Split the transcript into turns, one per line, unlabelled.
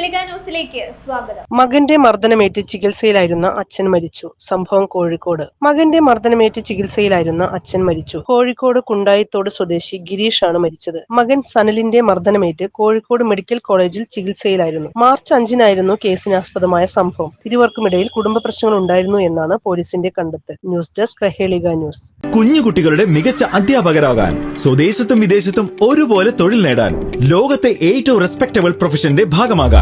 ന്യൂസിലേക്ക് സ്വാഗതം.
മകന്റെ മർദ്ദനമേറ്റ് ചികിത്സയിലായിരുന്ന അച്ഛൻ മരിച്ചു. സംഭവം കോഴിക്കോട്. മകന്റെ മർദ്ദനമേറ്റ് ചികിത്സയിലായിരുന്ന അച്ഛൻ മരിച്ചു. കോഴിക്കോട് കുണ്ടായിത്തോട് സ്വദേശി ഗിരീഷ് ആണ് മരിച്ചത്. മകൻ സനലിന്റെ മർദ്ദനമേറ്റ് കോഴിക്കോട് മെഡിക്കൽ കോളേജിൽ ചികിത്സയിലായിരുന്നു. മാർച്ച് അഞ്ചിനായിരുന്നു കേസിനാസ്പദമായ സംഭവം. ഇരുവർക്കുമിടയിൽ കുടുംബ പ്രശ്നങ്ങൾ ഉണ്ടായിരുന്നു എന്നാണ് പോലീസിന്റെ കണ്ടെത്തൽ. ന്യൂസ് ഡെസ്ക് റഹേളിക ന്യൂസ്.
കുഞ്ഞുകുട്ടികളുടെ മികച്ച അധ്യാപകരാകാൻ സ്വദേശത്തും വിദേശത്തും ഒരുപോലെ തൊഴിൽ നേടാൻ ലോകത്തെ ഏറ്റവും റെസ്പെക്ടബിൾ പ്രൊഫഷന്റെ ഭാഗമാകാൻ.